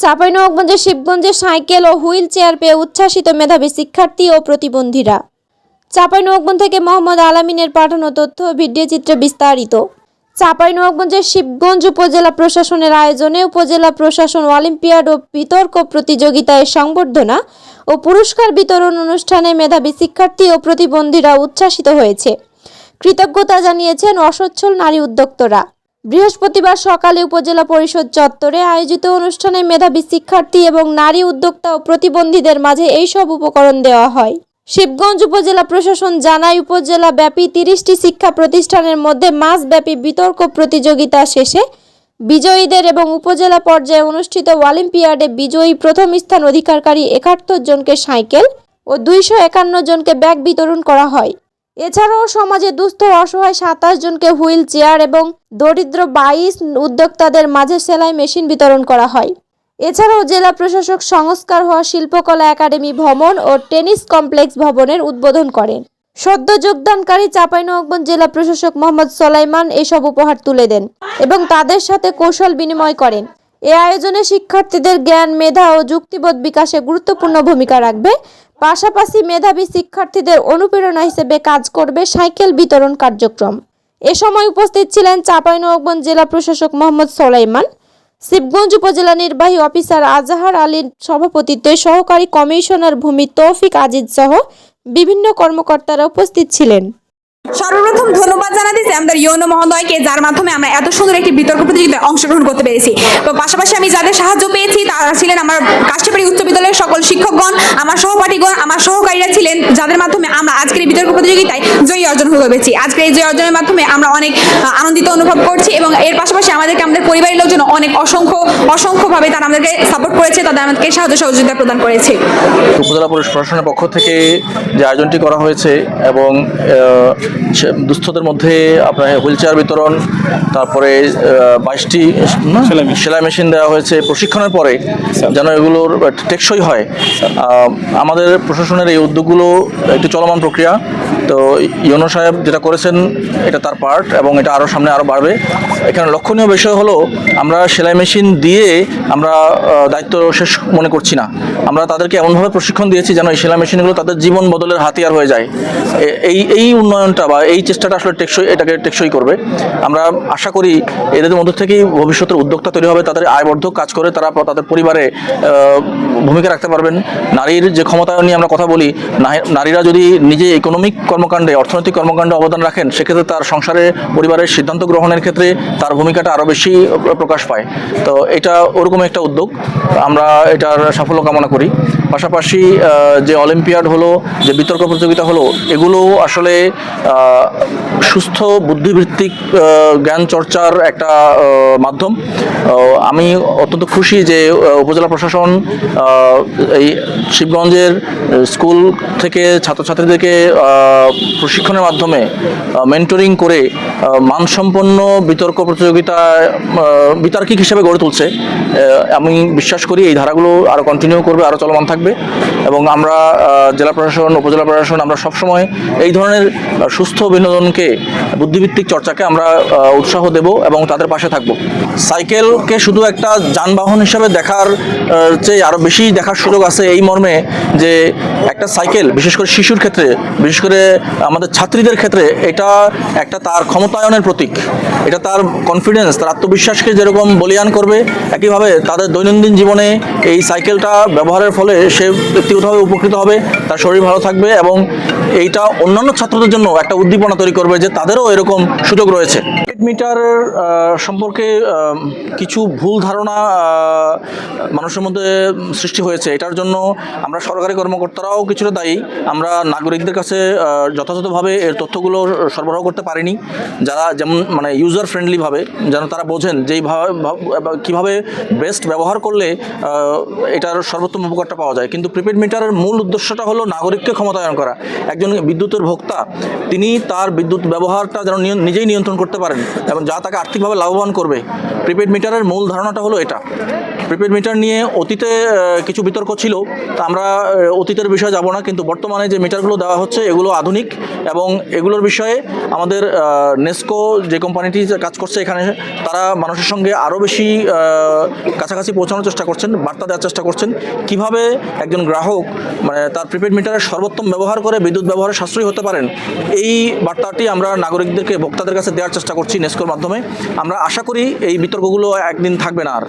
চাঁপাইনবাবগঞ্জের শিবগঞ্জে সাইকেল ও হুইল চেয়ার পেয়ে উচ্ছ্বাসিত মেধাবী শিক্ষার্থী ও প্রতিবন্ধীরা। চাঁপাইনবাবগঞ্জ থেকে মোহাম্মদ আলামিনের পাঠানো তথ্য ও ভিডিও চিত্রে বিস্তারিত। চাঁপাইনবাবগঞ্জের শিবগঞ্জ উপজেলা প্রশাসনের আয়োজনে উপজেলা প্রশাসন অলিম্পিয়াড ও বিতর্ক প্রতিযোগিতায় সংবর্ধনা ও পুরস্কার বিতরণ অনুষ্ঠানে মেধাবী শিক্ষার্থী ও প্রতিবন্ধীরা উচ্ছ্বাসিত হয়েছে। কৃতজ্ঞতা জানিয়েছেন অসচ্ছল নারী উদ্যোক্তরা। বৃহস্পতিবার সকালে উপজেলা পরিষদ চত্বরে আয়োজিত অনুষ্ঠানে মেধাবী শিক্ষার্থী এবং নারী উদ্যোক্তা ও প্রতিবন্ধীদের মাঝে এইসব উপকরণ দেওয়া হয়। শিবগঞ্জ উপজেলা প্রশাসন জানায়, উপজেলা ব্যাপী তিরিশটি শিক্ষা প্রতিষ্ঠানের মধ্যে মাসব্যাপী বিতর্ক প্রতিযোগিতা শেষে বিজয়ীদের এবং উপজেলা পর্যায়ে অনুষ্ঠিত অলিম্পিয়াডে বিজয়ী প্রথম স্থান অধিকারকারী একাত্তর জনকে সাইকেল ও দুইশো একান্ন জনকে ব্যাগ বিতরণ করা হয়। এছাড়াও সমাজে দুস্থ অসহায় সাতাশ জনকে হুইল চেয়ার এবং দরিদ্র বাইশ উদ্যোক্তাদের মাঝে সেলাই মেশিন বিতরণ করা হয়। এছাড়াও জেলা প্রশাসক সংস্কার হওয়া শিল্পকলা একাডেমি ভবন ও টেনিস কমপ্লেক্স ভবনের উদ্বোধন করেন। সদ্য যোগদানকারী চাঁপাইনবাবগঞ্জ জেলা প্রশাসক মোহাম্মদ সোলাইমান এসব উপহার তুলে দেন এবং তাদের সাথে কৌশল বিনিময় করেন। এ আয়োজনে শিক্ষার্থীদের জ্ঞান, মেধা ও যুক্তিবোধ বিকাশে গুরুত্বপূর্ণ ভূমিকা রাখবে। পাশাপাশি মেধাবী শিক্ষার্থীদের অনুপ্রেরণা হিসেবে কাজ করবে সাইকেল বিতরণ কার্যক্রম। এ সময় উপস্থিত ছিলেন চাঁপাইনবাবগঞ্জ জেলা প্রশাসক মোহাম্মদ সোলাইমান, শিবগঞ্জ উপজেলা নির্বাহী অফিসার আজাহার আলীর সভাপতিত্বে সহকারী কমিশনার ভূমি তৌফিক আজিজ সহ বিভিন্ন কর্মকর্তারা উপস্থিত ছিলেন। সর্বপ্রথম ধন্যবাদ জানাতেছি আমাদের ইয়নো মহোদয়কে, যার মাধ্যমে আমরা এত সুন্দর একটি বিতর্ক প্রতিযোগিতায় অংশগ্রহণ করতে পেরেছি। তো পাশাপাশি আমি যাদের সাহায্য পেয়েছি, তারা ছিলেন আমার কাষ্টপাড়ি উচ্চ বিদ্যালয়ের সকল শিক্ষকগণ, আমার সহপাঠীগণ, আমার সহকারীরা ছিলেন, যাদের মাধ্যমে আমরা আজকের বিতর্ক প্রতিযোগিতায় জয়ী অর্জন হতে পেরেছি আজকের এই জয়ী অর্জনের মাধ্যমে আমরা অনেক আনন্দিত অনুভব করছি এবং এর পাশাপাশি আমাদেরকে আমাদের পরিবারের লোকজন অনেক অসংখ্য অসংখ্যভাবে তারা আমাদেরকে সাপোর্ট করেছে তাদের আমাদেরকে সাহায্য সহযোগিতা প্রদান করেছে। উপজেলা পুলিশ প্রশাসনের পক্ষ থেকে যে আয়োজনটি করা হয়েছে এবং দুস্থদের মধ্যে আপনার হুইল চেয়ার বিতরণ তারপরে বাইশটি সেলাই মেশিন। দেওয়া হয়েছে। প্রশিক্ষণের পরে যেন এগুলোর টেকসই হয়। আহ, আমাদের প্রশাসনের এই উদ্যোগগুলো একটি চলমান প্রক্রিয়া। তো ইউনো সাহেব যেটা করেছেন, এটা তার পার্ট এবং এটা আরও সামনে আরও বাড়বে। এখানে লক্ষণীয় বিষয় হলো, আমরা সেলাই মেশিন দিয়ে আমরা দায়িত্ব শেষ মনে করছি না। আমরা তাদেরকে এমনভাবে প্রশিক্ষণ দিয়েছি যেন এই সেলাই মেশিনগুলো তাদের জীবন বদলের হাতিয়ার হয়ে যায়। এই এই উন্নয়নটা বা এই চেষ্টাটা আসলে টেকসই, এটাকে টেকসই করবে। আমরা আশা করি এদের মধ্য থেকেই ভবিষ্যতের উদ্যোক্তা তৈরি হবে, তাদের আয়বর্ধক কাজ করে তারা তাদের পরিবারে ভূমিকা রাখতে পারবেন। নারীর যে ক্ষমতায়ন নিয়ে আমরা কথা বলি নারীরা যদি নিজে ইকোনমিক কর্মকাণ্ডে, অর্থনৈতিক কর্মকাণ্ডে অবদান রাখেন, সেক্ষেত্রে তার সংসারে পরিবারের সিদ্ধান্ত গ্রহণের ক্ষেত্রে তার ভূমিকাটা আরও বেশি প্রকাশ পায়। তো এটা ওরকম একটা উদ্যোগ। আমরা এটার সাফল্য কামনা করি। পাশাপাশি যে অলিম্পিয়াড হলো, যে বিতর্ক প্রতিযোগিতা হলো, এগুলো আসলে সুস্থ বুদ্ধিভিত্তিক জ্ঞান চর্চার একটা মাধ্যম। আমি অত্যন্ত খুশি যে উপজেলা প্রশাসন এই শিবগঞ্জের স্কুল থেকে ছাত্রছাত্রীদেরকে প্রশিক্ষণের মাধ্যমে মেন্টরিং করে মানসম্পন্ন বিতর্ক প্রতিযোগিতা বিতার্কিক হিসেবে গড়ে তুলছে। আমি বিশ্বাস করি এই ধারাগুলো আরও কন্টিনিউ করবে আরও চলমান থাকবে। এবং আমরা জেলা প্রশাসন, উপজেলা প্রশাসন, আমরা সবসময় এই ধরনের সুস্থ বিনোদনকে বুদ্ধিভিত্তিক চর্চাকে আমরা উৎসাহ দেব এবং তাদের পাশে থাকব। সাইকেলকে শুধু একটা যানবাহন হিসাবে দেখার চেয়ে আরও বেশি দেখার সুযোগ আছে এই মর্মে যে একটা সাইকেল, বিশেষ করে শিশুর ক্ষেত্রে, বিশেষ করে আমাদের ছাত্রীদের ক্ষেত্রে, এটা একটা তার ক্ষমতায়নের প্রতীক। এটা তার কনফিডেন্স তার আত্মবিশ্বাসকে যেরকম বলিয়ান করবে, একইভাবে তাদের দৈনন্দিন জীবনে এই সাইকেলটা ব্যবহারের ফলে সে ব্যক্তিগতভাবে উপকৃত হবে, তার শরীর ভালো থাকবে এবং এইটা অন্যান্য ছাত্রদের জন্য একটা উদ্দীপনা তৈরি করবে যে তাদেরও এরকম সুযোগ রয়েছে। মিটার সম্পর্কে কিছু ভুল ধারণা মানুষের মধ্যে সৃষ্টি হয়েছে, এটার জন্য আমরা সরকারি কর্মকর্তারাও কিছুটা দায়ী। আমরা নাগরিকদের কাছে যথাযথভাবে এর তথ্যগুলো সরবরাহ করতে পারিনি। যারা যেমন মানে ইউজার ফ্রেন্ডলিভাবে যেন তারা বোঝেন যেইভাবে কীভাবে বেস্ট ব্যবহার করলে এটার সর্বোত্তম উপকারটা পাওয়া যায়। কিন্তু প্রিপেড মিটারের মূল উদ্দেশ্যটা হলো নাগরিককে ক্ষমতায়ন করা। একজন বিদ্যুতের ভোক্তা, তিনি তার বিদ্যুৎ ব্যবহারটা যেন নিজেই নিয়ন্ত্রণ করতে পারেন। এবং যা তাকে আর্থিকভাবে লাভবান করবে। প্রিপেড মিটারের মূল ধারণাটা হলো এটা। প্রিপেড মিটার নিয়ে অতীতে কিছু বিতর্ক ছিল, তা আমরা অতীতের বিষয়ে যাব না, কিন্তু বর্তমানে যে মিটারগুলো দেওয়া হচ্ছে, এগুলো আধুনিক এবং এগুলোর বিষয়ে আমাদের নেস্কো যে কোম্পানিটি কাজ করছে এখানে, তারা মানুষের সঙ্গে আরও বেশি কাছাকাছি পৌঁছানোর চেষ্টা করছেন, বার্তা দেওয়ার চেষ্টা করছেন। কীভাবে একজন গ্রাহক মানে তার প্রিপেড মিটারের সর্বোত্তম ব্যবহার করে বিদ্যুৎ ব্যবহারে সাশ্রয়ী হতে পারেন, এই বার্তাটি আমরা নাগরিকদেরকে, ভোক্তাদের কাছে দেওয়ার চেষ্টা করছি। নেস্কোর মাধ্যমে। আমরা আশা করি এই বিতর্কগুলো একদিন থাকবে না আর।